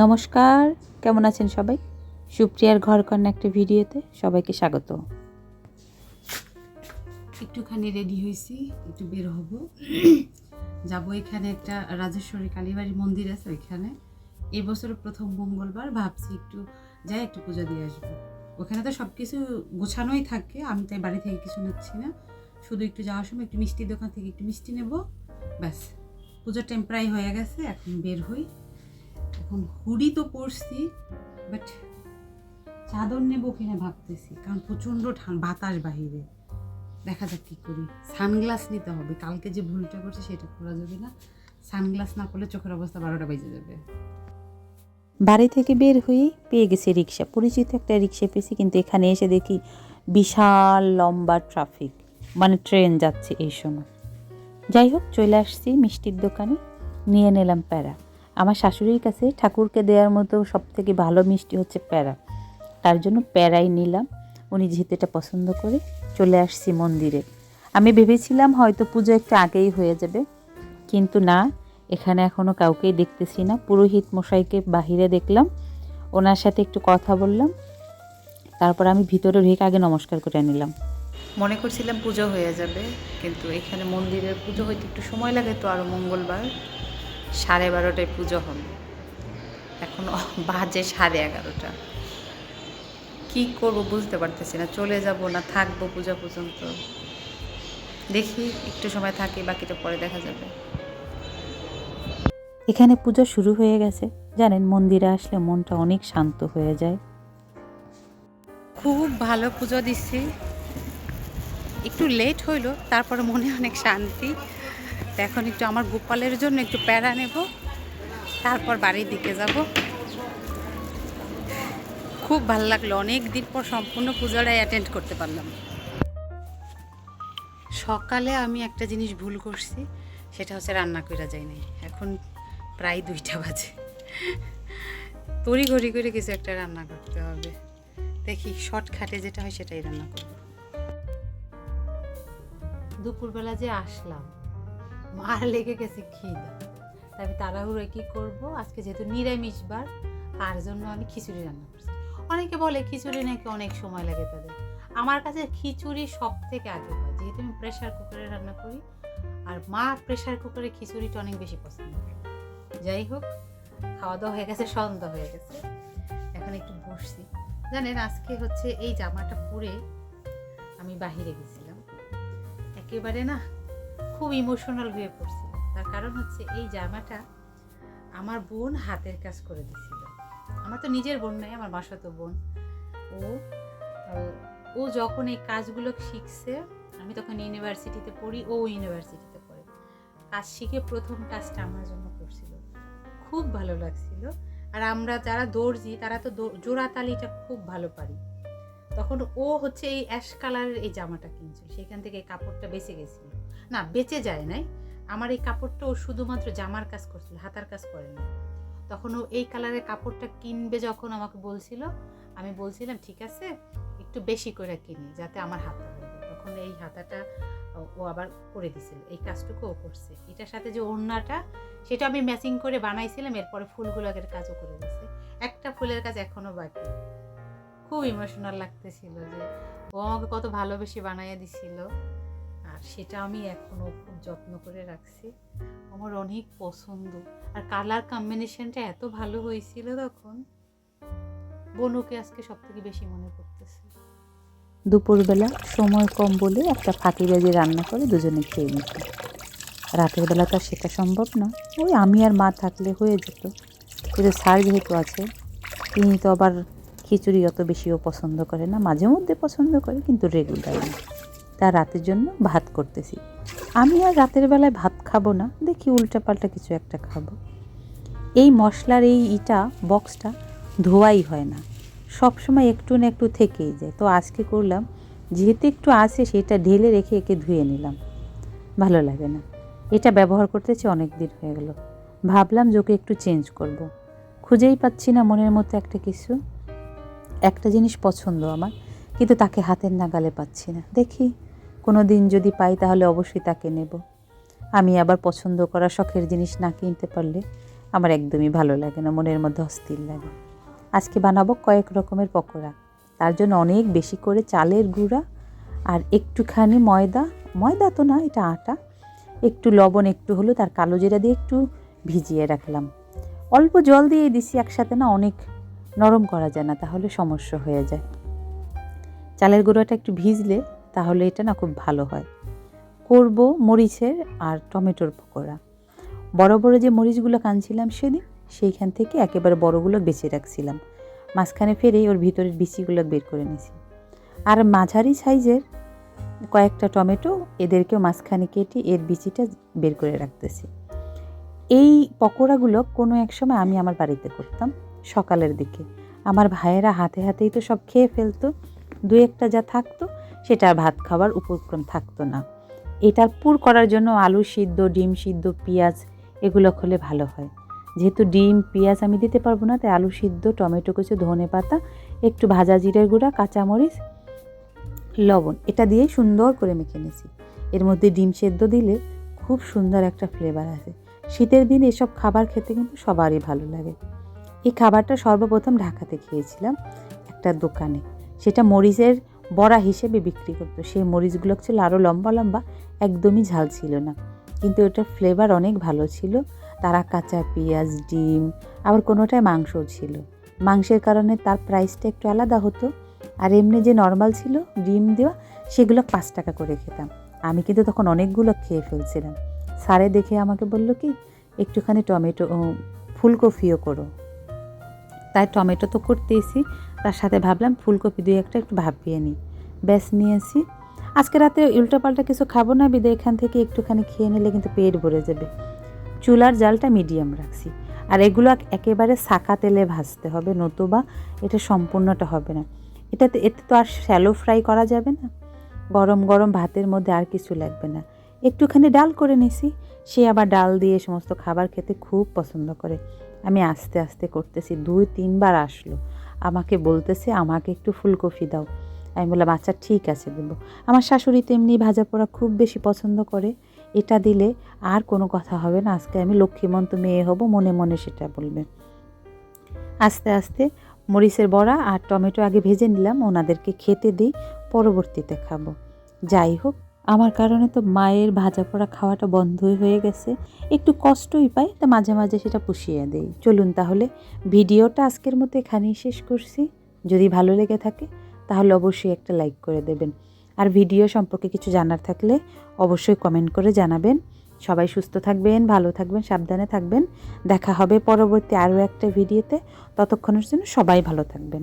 নমস্কার, কেমন আছেন সবাই? সুপ্রিয়ার ঘর কন্যা একটা ভিডিওতে সবাইকে স্বাগত। একটুখানি রেডি হয়েছি, একটু বের হব। যাব এখানে একটা রাজেশ্বরী কালীবাড়ি মন্দির আছে ওইখানে। এই বছরের প্রথম মঙ্গলবার, ভাবছি একটু যাই, একটু পুজো দিয়ে আসব। ওখানে তো সব কিছু গোছানোই থাকে, আমি তাই বাড়ি থেকে কিছু নিচ্ছি না। শুধু একটু যাওয়ার সময় একটু মিষ্টির দোকান থেকে একটু মিষ্টি নেব, ব্যাস। পুজোর টাইম প্রায় হয়ে গেছে, এখন বের হই। এখন হুডি তো পরছি বাট চাদর নেব কিনা ভাবতেছি, কারণ প্রচণ্ড বাতাস বাহিরে। দেখা যাক কী করি। সানগ্লাস নিতে হবে। কালকে যে ভুলটা করছে সেটা করা যাবে না। সানগ্লাস না করলে চোখের অবস্থা বারোটা বেজে যাবে। বাড়ি থেকে বের হয়ে পেয়ে গেছে রিক্সা। পরিচিত একটা রিক্সা পেয়েছি, কিন্তু এখানে এসে দেখি বিশাল লম্বা ট্রাফিক মানে ট্রেন যাচ্ছে এই সময়। যাই হোক, চলে আসছি মিষ্টির দোকানে। নিয়ে নিলাম প্যারা। আমার শাশুড়ির কাছে ঠাকুরকে দেওয়ার মতো সব থেকে ভালো মিষ্টি হচ্ছে প্যারা তার জন্য প্যারাই নিলাম। উনি যেহেতু এটা পছন্দ করে, চলে আসছি মন্দিরে। আমি ভেবেছিলাম হয়তো পুজো একটু আগেই হয়ে যাবে। কিন্তু না, এখানে এখনও কাউকেই দেখতেছি না। পুরোহিত মশাইকে বাহিরে দেখলাম। ওনার সাথে একটু কথা বললাম। তারপর আমি ভিতরে ঢুকে আগে নমস্কার করে নিলাম। মনে করছিলাম পুজো হয়ে যাবে, কিন্তু এখানে মন্দিরের পুজো হইতে একটু সময় লাগে তো আরও মঙ্গলবার। সাড়ে বারোটায় পুজো হবে। এখন বাজে সাড়ে এগারোটা। কী করব বুঝতে পারতেছি না চলে যাব না থাকব পূজা পর্যন্ত। দেখি একটু সময় থাকি বাকিটা পরে দেখা যাবে। এখানে পুজো শুরু হয়ে গেছে। জানেন মন্দিরে আসলে মনটা অনেক শান্ত হয়ে যায়। খুব ভালো পুজো দিচ্ছি। একটু লেট হইল তারপরে মনে অনেক শান্তি। তো এখন একটু আমার গোপালের জন্য একটু প্যারা নেব। তারপর বাড়ির দিকে যাব। খুব ভালো লাগল অনেক দিন পর সম্পূর্ণ পূজাটাই অ্যাটেন্ড করতে পারলাম। সকালে আমি একটা জিনিস ভুল করছি, সেটা হচ্ছে রান্না করা যায় নাই। এখন প্রায় দুইটা বাজে। তরি ঘড়ি করে কিছু একটা রান্না করতে হবে। দেখি শর্টকাটে যেটা হয় সেটাই রান্না করব। দুপুরবেলা যে আসলাম মার লেগে গেছে খিদা। তাই তাড়াহুড়ো কি করব? আজকে যেহেতু নিরামিষ বার, তার জন্য আমি খিচুড়ি রান্না করছি। অনেকে বলে খিচুড়ি নাকি অনেক সময় লাগে তাদের। আমার কাছে খিচুড়ি সব থেকে আগে হয় যেহেতু আমি প্রেশার কুকারে রান্না করি, আর মা প্রেশার কুকারে খিচুড়িটা অনেক বেশি পছন্দ করে। যাই হোক খাওয়া দাওয়া হয়ে গেছে, সন্ধ্যা হয়ে গেছে। এখন একটু বসছি। জানেন, আজকে হচ্ছে এই জামাটা পরে আমি বাহিরে গেছিলাম। একেবারে না খুব ইমোশনাল হয়ে পড়ছিলাম তার কারণ হচ্ছে এই জামাটা আমার বোন হাতের কাজ করে দিছিল। আমার তো নিজের বোন নাই আমার মাসাতো বোন। ও ও যখন এই কাজগুলো শিখছে, আমি তখন ইউনিভার্সিটিতে পড়ি, ও ইউনিভার্সিটিতে পড়ে। কাজ শিখে প্রথম কাজটা আমার জন্য করছিল। খুব ভালো লাগছিল। আর আমরা যারা দর্জি, তারা তো জোড়াতালিটা খুব ভালো পারি। তখন ও হচ্ছে এই অ্যাশ কালারের এই জামাটা কিনছিল। সেখান থেকে কাপড়টা বেঁচে গেছিল। না, বেঁচে যায় নাই। আমার এই কাপড়টা ও শুধুমাত্র জামার কাজ করছিল, হাতার কাজ করেনি তখন ও এই কালারের কাপড়টা কিনবে যখন আমাকে বলছিল, আমি বলছিলাম, ঠিক আছে, একটু বেশি করে কিনি যাতে আমার হাতা হয়ে তখন এই হাতাটা ও- আবার করে দিছিল, এই কাজটুকু ও করছে। এটার সাথে যে ওড়নাটা, সেটা আমি ম্যাচিং করে বানাইছিলাম, এরপরে ফুলগুলোকের কাজও করে দিছে। একটা ফুলের কাজ এখনও বাকি। খুব ইমোশনাল লাগতেছিল যে, ও আমাকে কত ভালোবেসে বানাইয়া দিছিল। সেটা আমি এখনও খুব যত্ন করে রাখছি। আমার অনেক পছন্দ। আর কালার কম্বিনেশনটা এত ভালো হয়েছিল তখন, বনুকে আজকে সব থেকে বেশি মনে পড়তেছে। দুপুরবেলা সময় কম বলে একটা ফাঁকি বাজি রান্না করে দুজনে খেয়ে নিতাম রাতের বেলা তো সেটা সম্ভব না। ওই আমি আর মা থাকলে হয়ে যেত। কিন্তু স্যার যেহেতু আছে, তিনি তো আবার খিচুড়ি অত বেশিও পছন্দ করে না, মাঝে মধ্যে পছন্দ করে, কিন্তু রেগুলার না। তা রাতের জন্য ভাত করতেছি। আমি আর রাতের বেলায় ভাত খাব না, দেখি উল্টাপাল্টা কিছু একটা খাব। এই মশলার এই ইটা, বক্সটা ধোয়াই হয় না। সব সময় একটু না একটু থেকেই যায়। তো আজকে করলাম, যেহেতু একটু আছে সেটা ঢেলে রেখে একে ধুয়ে নিলাম। ভালো লাগে না। এটা ব্যবহার করতেছি অনেক দিন হয়ে গেল। ভাবলাম যে ওকে একটু চেঞ্জ করব। খুঁজেই পাচ্ছি না মনের মতো একটা কিছু। একটা জিনিস পছন্দ আমার। কিন্তু তাকে হাতের নাগালে পাচ্ছি না। দেখি কোনো দিন যদি পাই তাহলে অবশ্যই তাকে নেব। আমি আবার পছন্দ করা শখের জিনিস না কিনতে পারলে আমার একদমই ভালো লাগে না, মনের মধ্যে অস্থির লাগে। আজকে বানাবো কয়েক রকমের পকোড়া। তার জন্য অনেক বেশি করে চালের গুঁড়া আর একটুখানি ময়দা। ময়দা তো না, এটা আটা। একটু লবণ, একটু হলুদ আর কালো জিরা দিয়ে একটু ভিজিয়ে রাখলাম। অল্প জল দিয়ে দিছি, একসাথে না অনেক নরম করা যায় না, তাহলে সমস্যা হয়ে যায়। চালের গুঁড়োটা একটু ভিজলে তাহলে এটা না খুব ভালো হয়। করব মরিচের আর টমেটোর পকোড়া। বড় বড় যে মরিচগুলো কানছিলাম সেদিন, সেইখান থেকে একেবারে বড়গুলো বেছে রাখছিলাম। মাঝখানে ফেরে ওর ভিতরের বিচিগুলো বের করে নিয়েছি আর মাঝারি সাইজের কয়েকটা টমেটো এদেরকেও মাঝখানে কেটে এর বিচিটা বের করে রাখতেছি। এই পকোড়াগুলো কোনো এক সময় আমি আমার বাড়িতে করতাম, সকালের দিকে। আমার ভাইয়েরা হাতে হাতেই তো সব খেয়ে ফেলতো। দু একটা যা থাকতো, সেটা ভাত খাওয়ার উপক্রম থাকতো না। এটার পুর করার জন্য আলু সিদ্ধ, ডিম সিদ্ধ, পেঁয়াজ, এগুলো হলে ভালো হয়। যেহেতু ডিম, পেঁয়াজ আমি দিতে পারব না, তাই আলু সিদ্ধ, টমেটো কুচি, ধনে পাতা, একটু ভাজা জিরের গুঁড়া, কাঁচামরিচ, লবণ, এটা দিয়ে সুন্দর করে মেখে নিয়েছি। এর মধ্যে ডিম সেদ্ধ দিলে খুব সুন্দর একটা ফ্লেভার আসে। শীতের দিন এসব খাবার খেতে কিন্তু সবারই ভালো লাগে। এই খাবারটা সর্বপ্রথম ঢাকাতে খেয়েছিলাম একটা দোকানে। সেটা মরিচের বড়া হিসেবে বিক্রি করতো। সেই মরিচগুলো ছিল আরও লম্বা লম্বা, একদমই ঝাল ছিল না। কিন্তু ওটার ফ্লেভার অনেক ভালো ছিল। তারা কাঁচা পেঁয়াজ, ডিম, আবার কোনোটায় মাংসও ছিল। মাংসের কারণে তার প্রাইসটা একটু আলাদা হতো। আর এমনি যে নর্মাল ছিল, ডিম দেওয়া, সেগুলো পাঁচ টাকা করে খেতাম। আমি কিন্তু তখন অনেকগুলো খেয়ে ফেলছিলাম। স্যারে দেখে আমাকে বলল কি, একটুখানি টমেটো ফুলকপিও করো। তাই টমেটো তো করতেইছি। তার সাথে ভাবলাম ফুলকপি দুই একটা একটু ভাপিয়ে নিই। ব্যাস, নিয়েছি। আজকে রাতে উল্টোপাল্টা কিছু খাব না, বিদে এখান থেকে একটুখানি খেয়ে নিলে কিন্তু পেট ভরে যাবে। চুলার জালটা মিডিয়াম রাখছি। আর এগুলো একেবারে সাকা তেলে ভাজতে হবে, নতুবা এটা সম্পূর্ণটা হবে না। এটাতে, এতে তো আর শ্যালো ফ্রাই করা যাবে না। গরম গরম ভাতের মধ্যে আর কিছু লাগবে না। একটুখানি ডাল করে নিছি। সে আবার ডাল দিয়ে সমস্ত খাবার খেতে খুব পছন্দ করে। আমি আস্তে আস্তে করতেছি, দুই, তিনবার আসলো। আমাকে বলতেছে, আমাকে একটু ফুলকপি দাও। আমি বললাম আচ্ছা ঠিক আছে দেবো। আমার শাশুড়ি তো এমনি ভাজা পোড়া খুব বেশি পছন্দ করে। এটা দিলে আর কোনো কথা হবে না। আজকে আমি লক্ষ্মীমন্ত মেয়ে হব, মনে মনে সেটা বলবে। আস্তে আস্তে মরিচের বড়া আর টমেটো আগে ভেজে নিলাম, ওনাদেরকে খেতে দিই, পরবর্তীতে খাব। যাই হোক আমার কারণে তো মায়ের ভাজা পোড়া খাওয়াটা বন্ধই হয়ে গেছে। একটু কষ্টই পাই, তা মাঝে মাঝে সেটা পুষিয়ে দেই। চলুন তাহলে, ভিডিওটা আজকের মতো এখানেই শেষ করছি। যদি ভালো লেগে থাকে, তাহলে অবশ্যই একটা লাইক করে দেবেন। আর ভিডিও সম্পর্কে কিছু জানার থাকলে অবশ্যই কমেন্ট করে জানাবেন। সবাই সুস্থ থাকবেন, ভালো থাকবেন, সাবধানে থাকবেন। দেখা হবে পরবর্তী আরও একটা ভিডিওতে। ততক্ষণের জন্য সবাই ভালো থাকবেন।